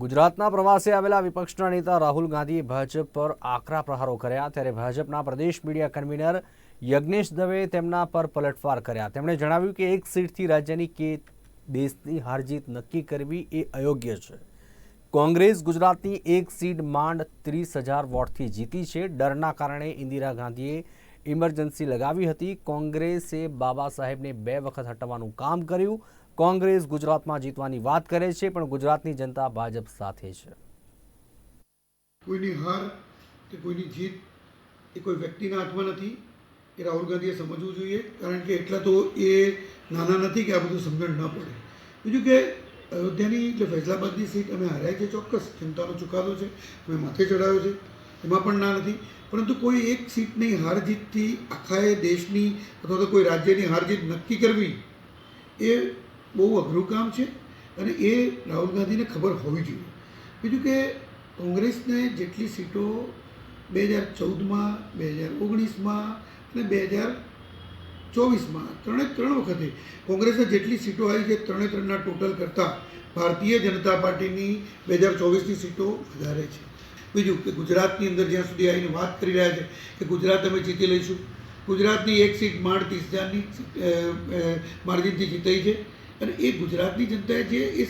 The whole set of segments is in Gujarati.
ગુજરાતના પ્રવાસે આવેલા વિપક્ષના નેતા રાહુલ ગાંધીએ ભાજપ પર આકરા પ્રહારો કર્યા ત્યારે ભાજપના પ્રદેશ મીડિયા કન્વીનર યજ્ઞેશ દવે તેમના પર પલટવાર કર્યા. તેમણે જણાવ્યું કે એક સીટથી રાજ્યની કે દેશની હારજીત નક્કી કરવી એ અયોગ્ય છે. કોંગ્રેસ ગુજરાતની એક સીટ માંડ ત્રીસ હજાર વોટથી જીતી છે. ડરના કારણે ઇન્દિરા ગાંધીએ ઇમરજન્સી લગાવી હતી. કોંગ્રેસે બાબા સાહેબને બે વખત હટાવવાનું કામ કર્યું. કોંગ્રેસ ગુજરાતમાં જીતવાની વાત કરે છે, પણ ગુજરાતની જનતા ભાજપ સાથે છે. કોઈની હાર કે કોઈની જીત એ કોઈ વ્યક્તિના હાથમાં નથી, એ રાહુલ ગાંધીએ સમજવું જોઈએ, કારણ કે એટલા તો એ નાના નથી કે આ બધું સમજણ ન પડે. બીજું કે અયોધ્યાની એટલે ફૈઝલાબાદની સીટ અમે હાર્યા છે ચોક્કસ, જનતાનો ચુકાદો છે, અમે માથે ચડાવ્યો છે, એમાં પણ ના નથી. પરંતુ કોઈ એક સીટની હાર જીતથી આખા દેશની અથવા તો કોઈ રાજ્યની હાર જીત નક્કી કરવી એ બહુ અઘરું કામ છે અને એ રાહુલ ગાંધીને ખબર હોવી જોઈએ. બીજું કે કોંગ્રેસને જેટલી સીટો બે હજાર ચૌદમાં, બે હજાર ઓગણીસમાં અને બે હજાર ચોવીસમાં, ત્રણે ત્રણ વખતે કોંગ્રેસને જેટલી સીટો આવી છે ત્રણે ત્રણના ટોટલ કરતાં ભારતીય જનતા પાર્ટીની બે હજાર ચોવીસની સીટો વધારે છે. બીજું કે ગુજરાતની અંદર જ્યાં સુધી આવીને વાત કરી રહ્યા છે કે ગુજરાત અમે જીતી લઈશું. ગુજરાતની એક સીટ માંડ ત્રીસ હજારની માર્જિનથી જીતાઈ છે. અને એ ગુજરાતની જનતાએ જે એ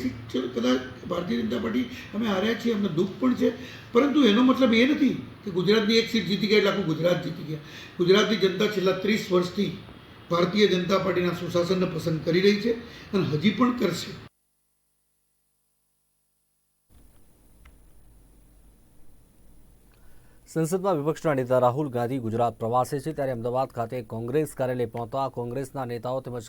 કદાચ ભારતીય જનતા પાર્ટી અમે હાર્યા છીએ, અમને દુઃખ પણ છે. પરંતુ એનો મતલબ એ નથી કે ગુજરાતની એક સીટ જીતી ગયા એટલે આખું ગુજરાત જીતી ગયા. ગુજરાતની જનતા છેલ્લા ત્રીસ વર્ષથી ભારતીય જનતા પાર્ટીના સુશાસનને પસંદ કરી રહી છે અને હજી પણ કરશે. સંસદમાં વિપક્ષના નેતા રાહુલ ગાંધી ગુજરાત પ્રવાસે છે, ત્યારે અમદાવાદ ખાતે કોંગ્રેસ કાર્યાલય પહોંચતા કોંગ્રેસના નેતાઓ તેમજ